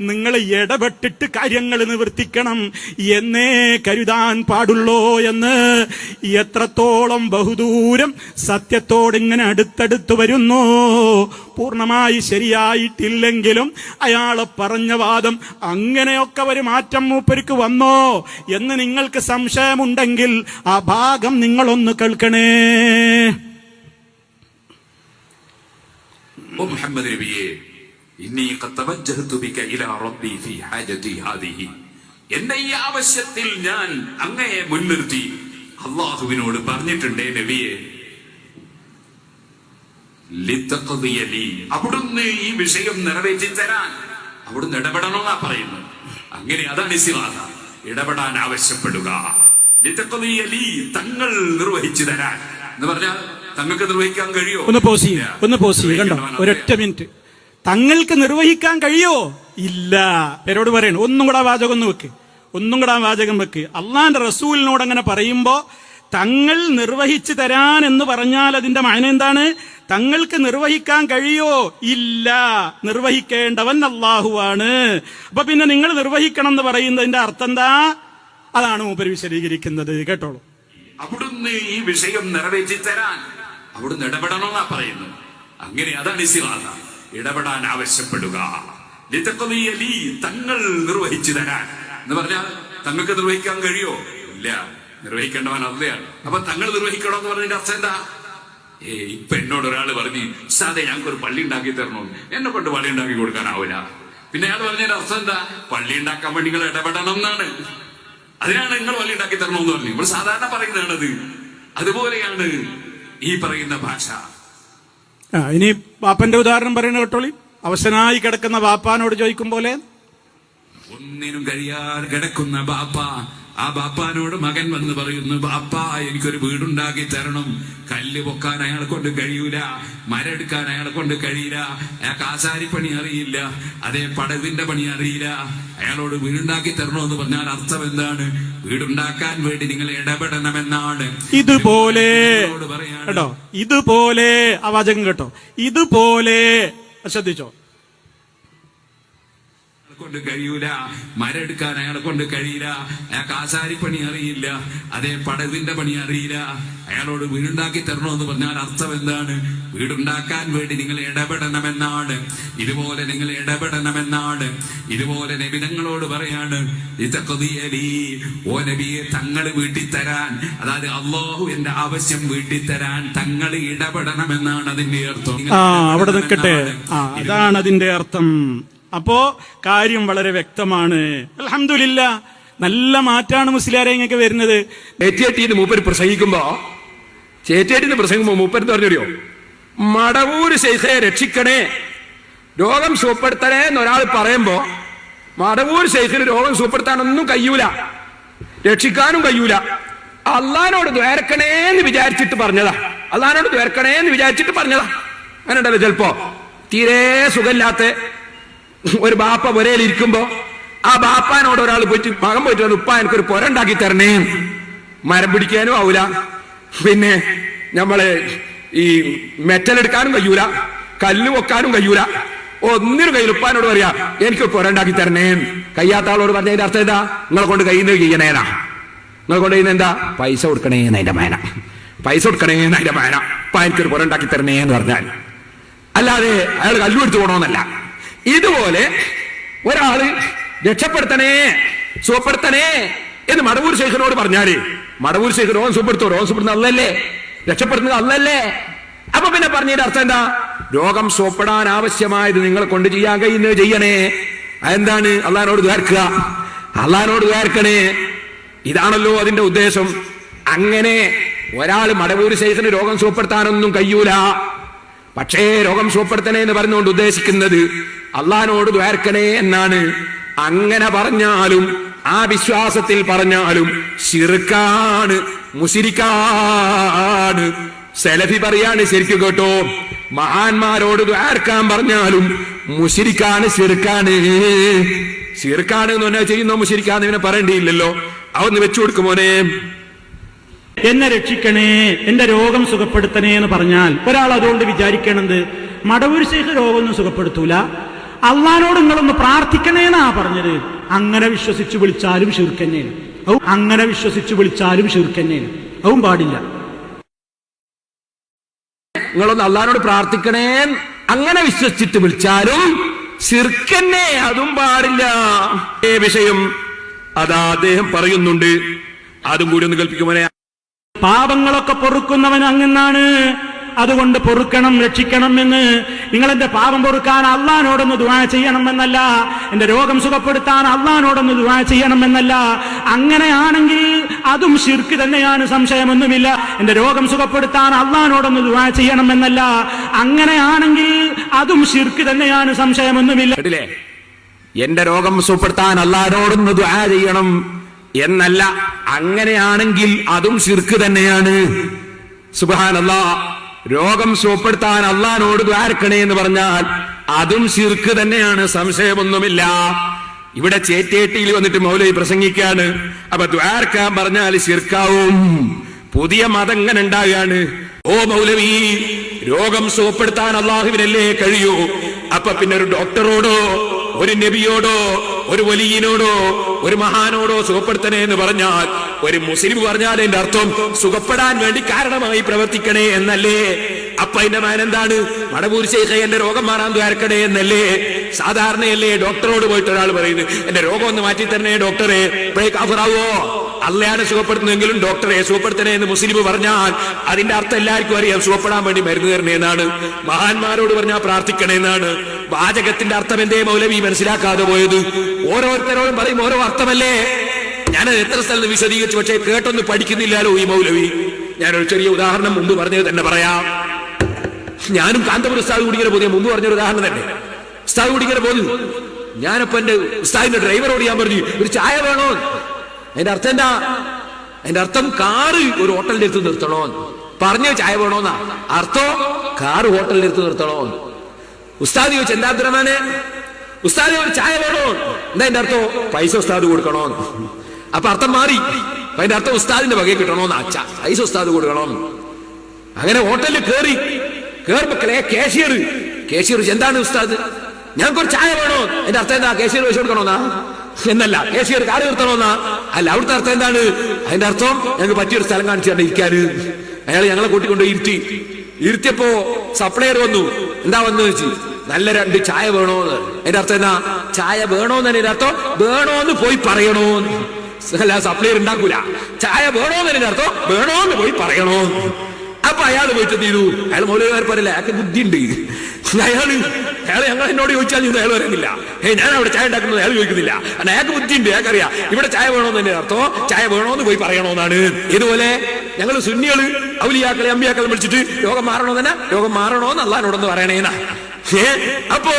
നിങ്ങൾ ഇടപെട്ടിട്ട് കാര്യങ്ങൾ നിവർത്തിക്കണം. എന്നേ കരുതാൻ പാടുള്ളോ എന്ന് എത്രത്തോളം ബഹുദൂരം സത്യത്തോട് ഇങ്ങനെ അടുത്തടുത്ത് വരുന്നു? പൂർണമായി ശരിയായിട്ടില്ലെങ്കിലും അയാളെ പറഞ്ഞ വാദം അങ്ങനെയൊക്കെ ഒരു മാറ്റം മൂപ്പർക്ക് വന്നോ എന്ന് നിങ്ങൾക്ക് സംശയമുണ്ടെങ്കിൽ ആ ഭാഗം നിങ്ങളൊന്ന് കേൾക്കണേ. മുഹമ്മദ് നബിയെ എന്റെ ഈ ആവശ്യത്തിൽ ഞാൻ അങ്ങയെ മുൻനിർത്തി. അള്ളാഹുവിനോട് പറഞ്ഞിട്ടുണ്ടേ നബിയെ. അവിടുന്ന് ഈ വിഷയം നിറവേറ്റി തരാൻ അവിടുന്ന് ഇടപെടണമെന്നാ പറയുന്നത്. അങ്ങനെ അതാണ് ഇസ്ലാം ഇടപെടാൻ ആവശ്യപ്പെടുക. തങ്ങൾ നിർവഹിച്ചു തരാൻ. എന്ന് പറഞ്ഞാൽ തങ്ങൾക്ക് നിർവഹിക്കാൻ കഴിയോ? ഒന്ന് പോസ് ചെയ്യും ഒന്ന് പോസ് ചെയ്യും കണ്ടോ? ഒരൊറ്റ മിനിറ്റ്. തങ്ങൾക്ക് നിർവഹിക്കാൻ കഴിയോ? ഇല്ല. പേരോട് പറയണം ഒന്നും കൂടെ വാചകം ഒന്ന് വെക്ക് ഒന്നും കൂടെ വാചകം വെക്ക്. അള്ളാന്റെ റസൂലിനോട് അങ്ങനെ പറയുമ്പോ തങ്ങൾ നിർവഹിച്ചു തരാൻ എന്ന് പറഞ്ഞാൽ അതിന്റെ മായന എന്താണ്? തങ്ങൾക്ക് നിർവഹിക്കാൻ കഴിയോ? ഇല്ല. നിർവഹിക്കേണ്ടവൻ അള്ളാഹുവാണ് അപ്പൊ പിന്നെ നിങ്ങൾ നിർവഹിക്കണം എന്ന് പറയുന്നതിന്റെ അർത്ഥം എന്താ? അതാണ് മൂപ്പര് വിശദീകരിക്കുന്നത്. കേട്ടോളൂ. അവിടുന്ന് ഈ വിഷയം നിറവേറ്റി തരാൻ അവിടുന്ന് ഇടപെടണമെന്നാ പറയുന്നത്. അങ്ങനെ അതാണ് ഇസ്ലാം ഇടപെടാൻ ആവശ്യപ്പെടുക. തങ്ങൾ നിർവഹിച്ചു തരാൻ. എന്ന് പറഞ്ഞാൽ തങ്ങൾക്ക് നിർവഹിക്കാൻ കഴിയോ? ഇല്ല. നിർവഹിക്കേണ്ടവൻ അല്ലയാണ് അപ്പൊ തങ്ങൾ നിർവഹിക്കണോ എന്ന് പറഞ്ഞതിന്റെ അർത്ഥം എന്താ? ഏ ഇപ്പൊ എന്നോട് ഒരാൾ പറഞ്ഞു സാധേ ഞങ്ങൾക്ക് ഒരു പള്ളി ഉണ്ടാക്കി തരണോ. എന്നെ കൊണ്ട് പള്ളി ഉണ്ടാക്കി കൊടുക്കാനാവില്ല പിന്നെ അയാൾ പറഞ്ഞതിന്റെ അർത്ഥം എന്താ? പള്ളി ഉണ്ടാക്കാൻ വേണ്ടി നിങ്ങൾ ഇടപെടണം എന്നാണ്. അതിനാണ് നിങ്ങൾ പള്ളി ഉണ്ടാക്കി തരണമെന്ന് പറഞ്ഞു നമ്മൾ സാധാരണ പറയുന്നതാണത്. അതുപോലെയാണ് ഈ പറയുന്ന ഭാഷ. ഇനി ബാപ്പന്റെ ഉദാഹരണം പറയുന്ന കേട്ടോളി. അവശനായി കിടക്കുന്ന ബാപ്പാനോട് ചോദിക്കും പോലെ. ഒന്നിനും കഴിയാതെ കിടക്കുന്ന ബാപ്പ ആ ബാപ്പാനോട് മകൻ വന്ന് പറയുന്നു ബാപ്പ എനിക്കൊരു വീടുണ്ടാക്കി തരണം. കല്ല് പൊക്കാൻ അയാളെ കൊണ്ട് കഴിയൂല മരെടുക്കാൻ അയാളെ കൊണ്ട് കഴിയില്ല അയാൾക്ക് പണി അറിയില്ല അതേ പടവിന്റെ പണി അറിയില്ല. അയാളോട് വീടുണ്ടാക്കി തരണമെന്ന് പറഞ്ഞാൽ അർത്ഥം എന്താണ്? വീടുണ്ടാക്കാൻ വേണ്ടി നിങ്ങൾ ഇടപെടണമെന്നാണ്. ഇതുപോലെ കേട്ടോ ഇതുപോലെ ആ വാചകം കേട്ടോ ഇതുപോലെ ശ്രദ്ധിച്ചോ കൊണ്ട് കഴിയൂല. മരെടുക്കാൻ അയാളെ കൊണ്ട് കഴിയില്ല. അയാൾക്ക് ആശാരിപ്പണി അറിയില്ല. അതേ പടവിന്റെ പണി അറിയില്ല. അയാളോട് വീടുണ്ടാക്കി തരണമെന്ന് പറഞ്ഞാൽ അർത്ഥം എന്താണ്? വീടുണ്ടാക്കാൻ വേണ്ടി നിങ്ങൾ ഇടപെടണമെന്നാണ്. ഇതുപോലെ നിങ്ങൾ ഇടപെടണമെന്നാണ്. ഇതുപോലെ നബിതങ്ങളോട് പറയാണ്. ഓ നബിയെ തങ്ങൾ വീട്ടിൽ തരാൻ അതായത് അള്ളാഹു എന്റെ ആവശ്യം വീട്ടിൽ തരാൻ തങ്ങൾ ഇടപെടണമെന്നാണ് അതിന്റെ അർത്ഥം. അവിടെ നിൽക്കട്ടെ. അതാണ് അതിന്റെ അർത്ഥം. അപ്പോ കാര്യം വളരെ വ്യക്തമാണ്. അലഹമില്ല നല്ല മാറ്റാണ് മുസ്ലിയാരെ ഇങ്ങനെ വരുന്നത്. ചേറ്റിയേട്ടിന്ന് മൂപ്പര് പ്രസംഗിക്കുമ്പോ ചേറ്റിയേട്ടിന്ന് പ്രസംഗിക്കുമ്പോ മൂപ്പര് പറഞ്ഞറിയോ? മടവൂര് ശൈഖയെ രക്ഷിക്കണേ രോഗം സുഖപ്പെടുത്തണേ എന്നൊരാൾ പറയുമ്പോ മടവൂര് ശൈഖിന് രോഗം സുഖപ്പെടുത്താനൊന്നും കഴിയൂല. രക്ഷിക്കാനും കഴിയൂല. അള്ളഹാനോട് ദ്വേർക്കണേ എന്ന് വിചാരിച്ചിട്ട് പറഞ്ഞതാ. അള്ളഹാനോട് ദ്വേർക്കണേ എന്ന് വിചാരിച്ചിട്ട് പറഞ്ഞതാ. അങ്ങനെ ഉണ്ടല്ലോ ചിലപ്പോ. തീരെ സുഖമില്ലാത്ത ഒരു ബാപ്പ പുരയിലിരിക്കുമ്പോ ആ ബാപ്പാനോട് ഒരാൾ പോയിട്ട് മകൻ പോയിട്ട് ഉപ്പ എനിക്കൊരു പുര ഉണ്ടാക്കി തരണേ. മരം പിടിക്കാനും ആവൂല. പിന്നെ നമ്മൾ ഈ മെറ്റൽ എടുക്കാനും കഴിയൂല. കല്ല് വെക്കാനും കഴിയൂല. ഒന്നിനും കയ്യിൽ ഉപ്പാനോട് പറയാ എനിക്ക് പുര ഉണ്ടാക്കി തരണേ. കയ്യാത്ത ആളോട് പറഞ്ഞതിന്റെ അർത്ഥം എന്താ? നിങ്ങളെ കൊണ്ട് കഴിയുന്നത് ചെയ്യണേനാ നിങ്ങളെ കൊണ്ട് ചെയ്യുന്ന എന്താ? പൈസ കൊടുക്കണേന്ന് അതിന്റെ മേന. പൈസ കൊടുക്കണേന്ന് അതിന്റെ മേന. ഉപ്പ എനിക്കൊരു പുര ഉണ്ടാക്കി തരണേ എന്ന് പറഞ്ഞാൽ. അല്ലാതെ അയാൾ കല്ലു എടുത്തു പോകണമെന്നല്ല ഇതുപോലെ ഒരാൾ രക്ഷപ്പെടുത്തണേ സുഖപ്പെടുത്തണേ എന്ന് മടവൂർ ശേഖരനോട് പറഞ്ഞാൽ മടവൂർ ശേഖർ രോഗം സുഖപ്പെടുത്തോ രോഗം സുഖപ്പെടുന്ന അല്ലല്ലേ? രക്ഷപ്പെടുന്നത് അല്ലല്ലേ? അപ്പൊ പിന്നെ പറഞ്ഞതിന്റെ അർത്ഥം എന്താ? രോഗം സുഖപ്പെടാൻ ആവശ്യമായത് നിങ്ങളെ കൊണ്ട് ചെയ്യാൻ കഴിയുന്നത് ചെയ്യണേ. അതെന്താണ്? അള്ളഹാനോട് ദ്വാർക്കുക അള്ളഹാനോട് ദ്വാർക്കണേ ഇതാണല്ലോ അതിന്റെ ഉദ്ദേശം. അങ്ങനെ ഒരാൾ മടവൂർ ശേഖരന് രോഗം സുഖപ്പെടുത്താനൊന്നും കഴിയൂല. പക്ഷേ രോഗം സുഖപ്പെടുത്തണേ എന്ന് പറഞ്ഞുകൊണ്ട് ഉദ്ദേശിക്കുന്നത് അള്ളഹാനോട് ദ്വാർക്കണേ എന്നാണ്. അങ്ങനെ പറഞ്ഞാലും ആ വിശ്വാസത്തിൽ പറഞ്ഞാലും ശിർക്കാണ് മുസിരിക്കാണ് സെലഫി പറയാണ് ശരിക്കും കേട്ടോ. മഹാന്മാരോട് ദ്വാർക്കാൻ പറഞ്ഞാലും മുഷിരിക്കാണ് ശിർക്കാണ്. ശിർക്കാണ് എന്ന് പറഞ്ഞാൽ ചെയ്യുന്നോ മുഷിരിക്കാന്ന് ഇവനെ പറയേണ്ടിയില്ലല്ലോ. അവന്ന് വെച്ചു കൊടുക്കുമോനെ എന്നെ രക്ഷിക്കണേ എന്റെ രോഗം സുഖപ്പെടുത്തണേ എന്ന് പറഞ്ഞാൽ ഒരാൾ അതുകൊണ്ട് വിചാരിക്കണത് മടവൂർ ശേഖ രോഗമൊന്നും സുഖപ്പെടുത്തൂല. അള്ളഹാനോട് നിങ്ങളൊന്ന് പ്രാർത്ഥിക്കണേന്നാ പറഞ്ഞത്. അങ്ങനെ വിശ്വസിച്ച് വിളിച്ചാലും ഷിർക്കന്നെയാണ് ഔ അങ്ങനെ വിശ്വസിച്ച് വിളിച്ചാലും ഷിർക്കന്നെയാണ് അതും പാടില്ല. നിങ്ങളൊന്ന് അള്ളഹാനോട് പ്രാർത്ഥിക്കണേ അങ്ങനെ വിശ്വസിച്ചിട്ട് വിളിച്ചാലും ശിർക്കന്നെ. അതും പാടില്ല. ഏ വിഷയം അതാ അദ്ദേഹം പറയുന്നുണ്ട്. അതും കൂടി ഒന്ന് കൽപ്പിക്കുമോനെ പാപങ്ങളൊക്കെ പൊറുക്കുന്നവൻ അങ്ങെന്നാണ് അതുകൊണ്ട് പൊറുക്കണം രക്ഷിക്കണം എന്ന് നിങ്ങൾ എന്റെ പാപം പൊറുക്കാൻ അള്ളഹാനോടൊന്ന് ദുവാ ചെയ്യണമെന്നല്ല എന്റെ രോഗം സുഖപ്പെടുത്താൻ അള്ളഹാനോടൊന്ന് ദുവാ ചെയ്യണമെന്നല്ല അങ്ങനെയാണെങ്കിൽ അതും ശിർക്ക് തന്നെയാണ് സംശയമൊന്നുമില്ല. എന്റെ രോഗം സുഖപ്പെടുത്താൻ അള്ളഹാനോടൊന്ന് ദുവാ ചെയ്യണമെന്നല്ല അങ്ങനെയാണെങ്കിൽ അതും ശിർക്ക് തന്നെയാണ് സംശയമൊന്നുമില്ല. എന്റെ രോഗം സുഖപ്പെടുത്താൻ അള്ളഹാനോടൊന്ന് ദുവാ ചെയ്യണം എന്നല്ല. അങ്ങനെയാണെങ്കിൽ അതും ശിർക്ക് തന്നെയാണ്. സുബാനല്ല രോഗം സുഖപ്പെടുത്താൻ അള്ളഹാനോട് ദ്വാരക്കണേ എന്ന് പറഞ്ഞാൽ അതും ശിർക്ക് തന്നെയാണ് സംശയമൊന്നുമില്ല. ഇവിടെ ചേറ്റേട്ടിയിൽ വന്നിട്ട് മൗലവി പ്രസംഗിക്കാണ് അപ്പൊ ദ്വാരക്കാൻ പറഞ്ഞാൽ ശിർക്കാവും. പുതിയ മതം ഇങ്ങനെ ഉണ്ടാകുകയാണ് ഓ മൗലവി രോഗം സുഖപ്പെടുത്താൻ അള്ളാഹുവിനല്ലേ കഴിയൂ? അപ്പൊ പിന്നെ ഒരു ഡോക്ടറോടോ ഒരു നബിയോടോ ഒരു വലിയനോടോ ഒരു മഹാനോടോ സുഖപ്പെടുത്തണേ എന്ന് പറഞ്ഞാൽ ഒരു മുസ്ലിം പറഞ്ഞാൽ എന്റെ അർത്ഥം സുഖപ്പെടാൻ വേണ്ടി കാരണമായി പ്രവർത്തിക്കണേ എന്നല്ലേ? അപ്പ അതിന്റെ മാൻ എന്താണ്? മടവൂർ ശേഖ എന്റെ രോഗം മാറാൻ ദ്വാരക്കണേ എന്നല്ലേ? സാധാരണയല്ലേ ഡോക്ടറോട് പോയിട്ട് ഒരാൾ പറയുന്നത്. എന്റെ രോഗം ഒന്ന് മാറ്റി തരണേ ഡോക്ടറെ. കാഫറാവോ അല്ലയാണ് സുഖപ്പെടുത്തുന്നെങ്കിലും ഡോക്ടറെ സുഖപ്പെടുത്തണേ എന്ന് മുസ്ലിം പറഞ്ഞാൽ അതിന്റെ അർത്ഥം എല്ലാവർക്കും അറിയാം. സുഖപ്പെടാൻ വേണ്ടി മരുന്ന് തരണേ എന്നാണ്. മഹാന്മാരോട് പറഞ്ഞാൽ പ്രാർത്ഥിക്കണേ എന്നാണ്. വാചകത്തിന്റെ അർത്ഥം എന്തേ മൗലവി മനസ്സിലാക്കാതെ പോയത്. ഓരോരുത്തരോടും പറയും ഓരോ അർത്ഥമല്ലേ? ഞാൻ എത്ര സ്ഥലത്ത് വിശദീകരിച്ചു പക്ഷേ കേട്ടൊന്നും പഠിക്കുന്നില്ലല്ലോ ഈ മൗലവി. ഞാനൊരു ചെറിയ ഉദാഹരണം മുമ്പ് പറഞ്ഞത് തന്നെ പറയാം. ഞാനും കാന്തപുരം ഉസ്താദ് കുടിങ്ങനെ പോയി മുമ്പ് പറഞ്ഞൊരു ഉദാഹരണം തന്നെ. ഉസ്താദ് കുടിങ്ങനെ പോയി ഞാനപ്പോ എന്റെ ഉസ്താദിന്റെ ഡ്രൈവറോട് ഞാൻ പറഞ്ഞു ഒരു ചായ വേണോ? അതിന്റെ അർത്ഥം എന്താ? അതിന്റെ അർത്ഥം കാറ് ഒരു ഹോട്ടലിന്റെ അടുത്ത് നിർത്തണോ പറഞ്ഞ ചായ വേണോന്നാ. അർത്ഥം കാറ് ഹോട്ടലിന്റെ അടുത്ത് നിർത്തണോ ഉസ്താദ് ചോദിച്ചു എന്താ അബ്ദുറഹ്മാനെ? ഉസ്താദ് ഒരു ചായ വേണോ? എന്താ എന്റെ അർത്ഥം? പൈസ ഉസ്താദ് കൊടുക്കണോ അപ്പൊ അർത്ഥം മാറി. അതിന്റെ അർത്ഥം ഉസ്താദിന്റെ വകയെ കിട്ടണോന്ന് അച്ഛ. പൈസ ഉസ്താദ് കൊടുക്കണം. അങ്ങനെ ഹോട്ടലിൽ കേറി. കേറുമ്പോ കേഷ്യർ എന്താണ് ഉസ്താദ്? ഞാൻ ഒരു ചായ വേണോ? എന്റെ അർത്ഥം എന്താ? കേഷ്യർ പൈസ കൊടുക്കണോന്നാ? എന്നല്ല കേഷ്യർ കാറ് നിർത്തണോന്നാ? അല്ല അവിടുത്തെ അർത്ഥം എന്താണ്? അതിന്റെ അർത്ഥം ഞങ്ങൾക്ക് പറ്റിയൊരു സ്ഥലം കാണിച്ചു തന്നെ ഇരിക്കാന് അയാൾ ഞങ്ങളെ കൂട്ടിക്കൊണ്ടുപോയി ഇരുത്തി. ഇരുത്തിയപ്പോ സപ്ലയർ വന്നു. എന്താ വന്നു വെച്ചു നല്ല രണ്ട് ചായ വേണോന്ന്. എന്റെ അർത്ഥം എന്താ? ചായ വേണോന്ന് എന്റെ അർത്ഥം വേണോന്ന് പോയി പറയണോ അല്ല സപ്ലയർ ഉണ്ടാക്കൂല. ചായ വേണോന്ന് എന്റെ അർത്ഥം വേണോന്ന് പോയി പറയണോ അപ്പൊ അയാൾ പോയിട്ട് ചെയ്തു? അയാൾ മൗലവിമാർ പറയില്ല? അയാൾക്ക് ബുദ്ധിയുണ്ട്. അയാൾ അയാൾ ഞങ്ങൾ എന്നോട് ചോദിച്ചാൽ നീ അയാൾ പറയുന്നില്ല ഏ ഞാൻ അവിടെ ചായ ഉണ്ടാക്കുന്നത് അയാൾ ചോദിക്കുന്നില്ല. കാരണം അയാൾക്ക് ബുദ്ധിയുണ്ട് അയാൾക്കറിയാം ഇവിടെ ചായ വേണോന്ന് തന്നെ അർത്ഥം. ചായ വേണോന്ന് പോയി പറയണോന്നാണ്. ഇതുപോലെ ഞങ്ങൾ സുന്നികൾ ഔലിയാക്കളെ അമ്പിയാക്കളെ വിളിച്ചിട്ട് യോഗം മാറണോ തന്നെ? യോഗം മാറണോന്ന് അള്ളഹാനോടൊന്ന് പറയണേന്നാ. ഏ അപ്പോ